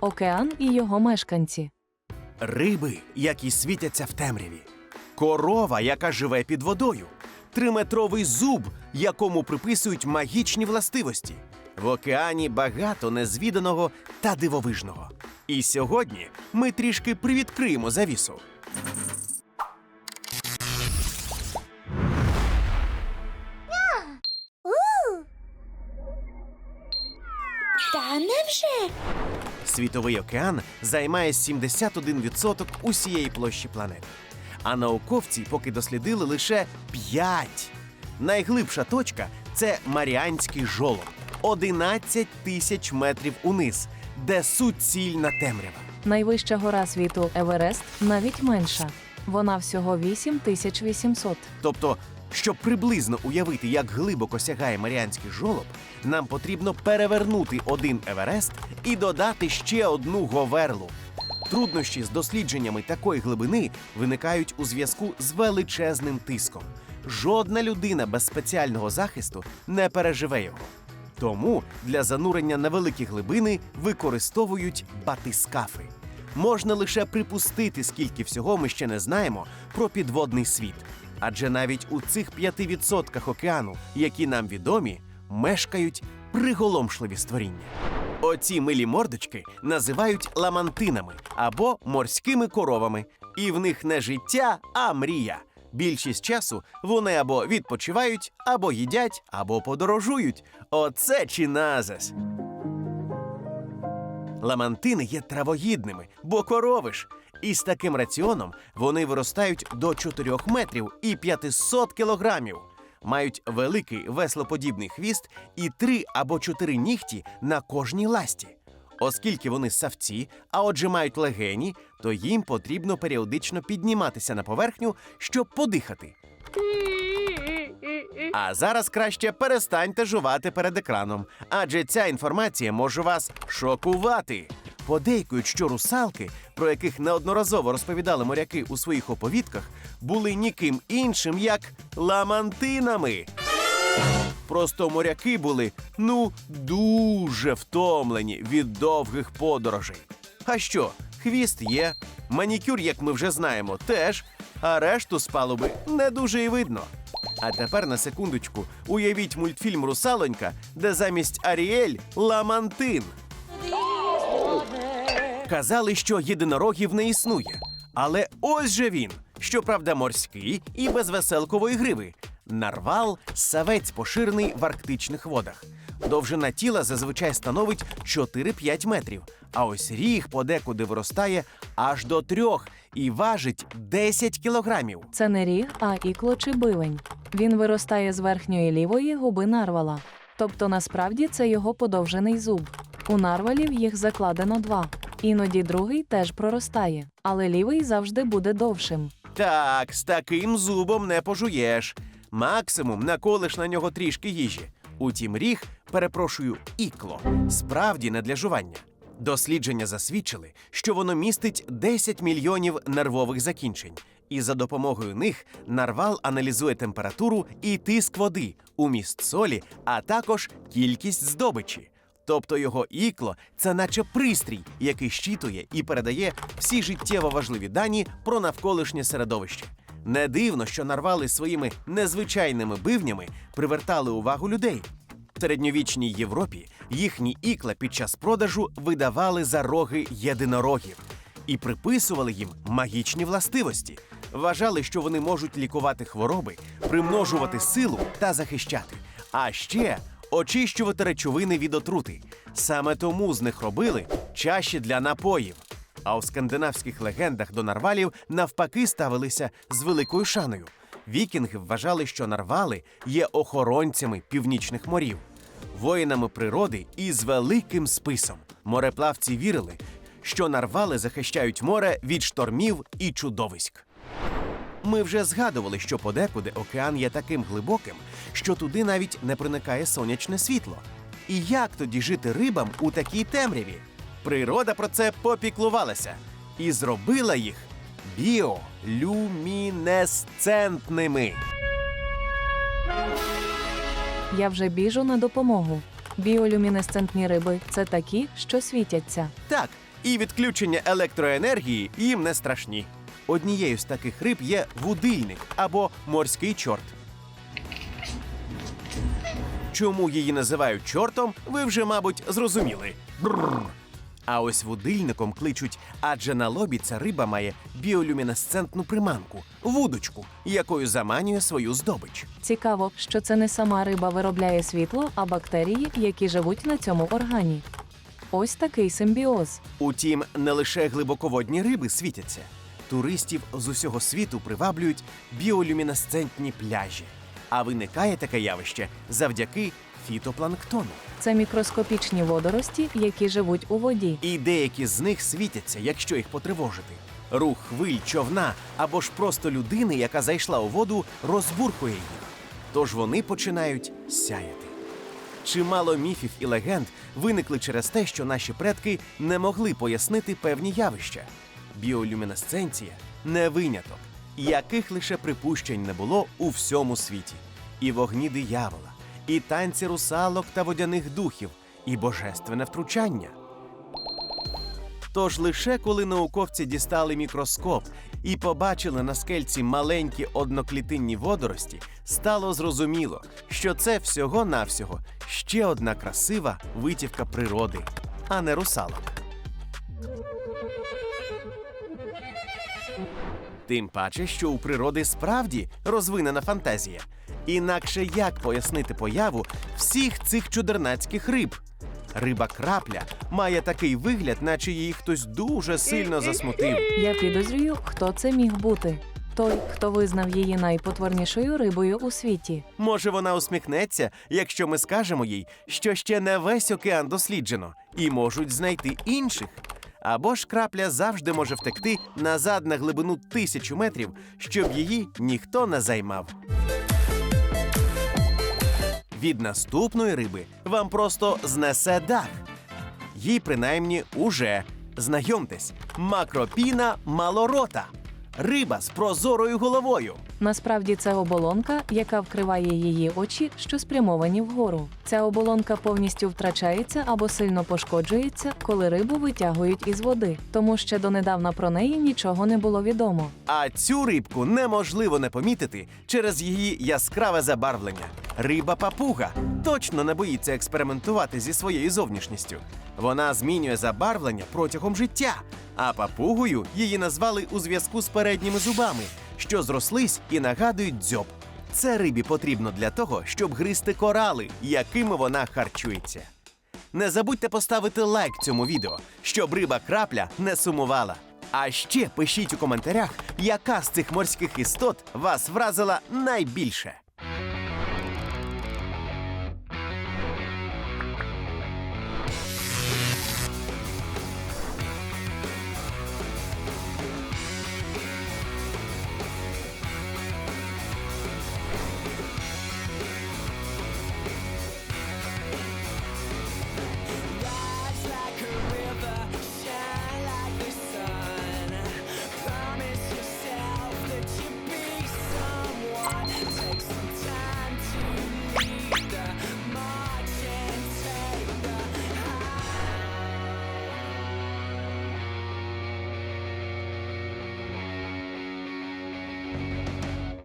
Океан і його мешканці. Риби, які світяться в темряві, корова, яка живе під водою, триметровий зуб, якому приписують магічні властивості. В океані багато незвіданого та дивовижного. І сьогодні ми трішки привідкриємо завісу. Та невже? Світовий океан займає 71% усієї площі планети. А науковці поки дослідили лише 5. Найглибша точка це Маріанський жолоб 11 тисяч метрів униз, де суцільна темрява. Найвища гора світу Еверест навіть менша. Вона всього 8800. Тобто, щоб приблизно уявити, як глибоко сягає Маріанський жолоб, нам потрібно перевернути один Еверест і додати ще одну Говерлу. Труднощі з дослідженнями такої глибини виникають у зв'язку з величезним тиском. Жодна людина без спеціального захисту не переживе його. Тому для занурення на великі глибини використовують батискафи. Можна лише припустити, скільки всього ми ще не знаємо про підводний світ. Адже навіть у цих 5% океану, які нам відомі, мешкають приголомшливі створіння. Оці милі мордочки називають ламантинами або морськими коровами, і в них не життя, а мрія. Більшість часу вони або відпочивають, або їдять, або подорожують. Оце чи назас. Ламантини є травоїдними, бо корови ж. І з таким раціоном вони виростають до 4 метрів і 500 кілограмів. Мають великий веслоподібний хвіст і 3 або 4 нігті на кожній ласті. Оскільки вони савці, а отже мають легені, то їм потрібно періодично підніматися на поверхню, щоб подихати. А зараз краще перестаньте жувати перед екраном, адже ця інформація може вас шокувати. Подейкують, що русалки, про яких неодноразово розповідали моряки у своїх оповідках, були ніким іншим, як ламантинами. Просто моряки були ну дуже втомлені від довгих подорожей. А що, хвіст є, манікюр, як ми вже знаємо, теж, а решту з палуби не дуже і видно. А тепер на секундочку уявіть мультфільм Русалонька, де замість Аріель Ламантин. Казали, що єдинорогів не існує. Але ось же він. Щоправда, морський і без веселкової гриви. Нарвал савець поширений в арктичних водах. Довжина тіла зазвичай становить 4-5 метрів, а ось ріг подекуди виростає аж до трьох і важить 10 кілограмів. Це не ріг, а ікло чи бивень. Він виростає з верхньої лівої губи нарвала. Тобто насправді це його подовжений зуб. У нарвалів їх закладено два. Іноді другий теж проростає, але лівий завжди буде довшим. Так, з таким зубом не пожуєш. Максимум наколиш на нього трішки їжі. Утім, ріг, перепрошую, ікло, справді не для жування. Дослідження засвідчили, що воно містить 10 мільйонів нервових закінчень, і за допомогою них нарвал аналізує температуру і тиск води, уміст солі, а також кількість здобичі. Тобто його ікло це наче пристрій, який щитує і передає всі життєво важливі дані про навколишнє середовище. Не дивно, що нарвали своїми незвичайними бивнями привертали увагу людей. В середньовічній Європі їхні ікла під час продажу видавали за роги єдинорогів і приписували їм магічні властивості. Вважали, що вони можуть лікувати хвороби, примножувати силу та захищати. А ще очищувати речовини від отрути. Саме тому з них робили чаші для напоїв. А у скандинавських легендах до нарвалів навпаки ставилися з великою шаною. Вікінги вважали, що нарвали є охоронцями північних морів, воїнами природи і з великим списом. Мореплавці вірили, що нарвали захищають море від штормів і чудовиськ. Ми вже згадували, що подекуди океан є таким глибоким, що туди навіть не проникає сонячне світло. І як тоді жити рибам у такій темряві? Природа про це попіклувалася і зробила їх біолюмінесцентними. Я вже біжу на допомогу. Біолюмінесцентні риби це такі, що світяться. Так, і відключення електроенергії їм не страшні. Однією з таких риб є вудильник або морський чорт. Чому її називають чортом, ви вже, мабуть, зрозуміли. Бррр. А ось вудильником кличуть, адже на лобі ця риба має біолюмінесцентну приманку, вудочку, якою заманює свою здобич. Цікаво, що це не сама риба виробляє світло, а бактерії, які живуть на цьому органі. Ось такий симбіоз. Утім, не лише глибоководні риби світяться. Туристів з усього світу приваблюють біолюмінесцентні пляжі. А виникає таке явище завдяки фітопланктону. Це мікроскопічні водорості, які живуть у воді. І деякі з них світяться, якщо їх потривожити. Рух хвиль, човна або ж просто людини, яка зайшла у воду, розбуркує їх. Тож вони починають сяяти. Чимало міфів і легенд виникли через те, що наші предки не могли пояснити певні явища. Біолюмінесценція не виняток, яких лише припущень не було у всьому світі. І вогні диявола, і танці русалок та водяних духів, і божественне втручання. Тож лише коли науковці дістали мікроскоп і побачили на скельці маленькі одноклітинні водорості, стало зрозуміло, що це всього-навсього ще одна красива витівка природи, а не русалок. Тим паче, що у природи справді розвинена фантазія. Інакше як пояснити появу всіх цих чудернацьких риб? Риба крапля має такий вигляд, наче її хтось дуже сильно засмутив. Я підозрюю, хто це міг бути. Той, хто визнав її найпотворнішою рибою у світі. Може, вона усміхнеться, якщо ми скажемо їй, що ще не весь океан досліджено, і можуть знайти інших. Або ж крапля завжди може втекти назад на глибину тисячу метрів, щоб її ніхто не займав. Від наступної риби вам просто знесе дах. Їй принаймні уже знайомтесь, макропіна малорота. Риба з прозорою головою. Насправді це оболонка, яка вкриває її очі, що спрямовані вгору. Ця оболонка повністю втрачається або сильно пошкоджується, коли рибу витягують із води, тому ще донедавна про неї нічого не було відомо. А цю рибку неможливо не помітити через її яскраве забарвлення. Риба папуга точно не боїться експериментувати зі своєю зовнішністю. Вона змінює забарвлення протягом життя, а папугою її назвали у зв'язку з передніми зубами, що зрослись і нагадують дзьоб. Це рибі потрібно для того, щоб гризти корали, якими вона харчується. Не забудьте поставити лайк цьому відео, щоб риба крапля не сумувала. А ще пишіть у коментарях, яка з цих морських істот вас вразила найбільше.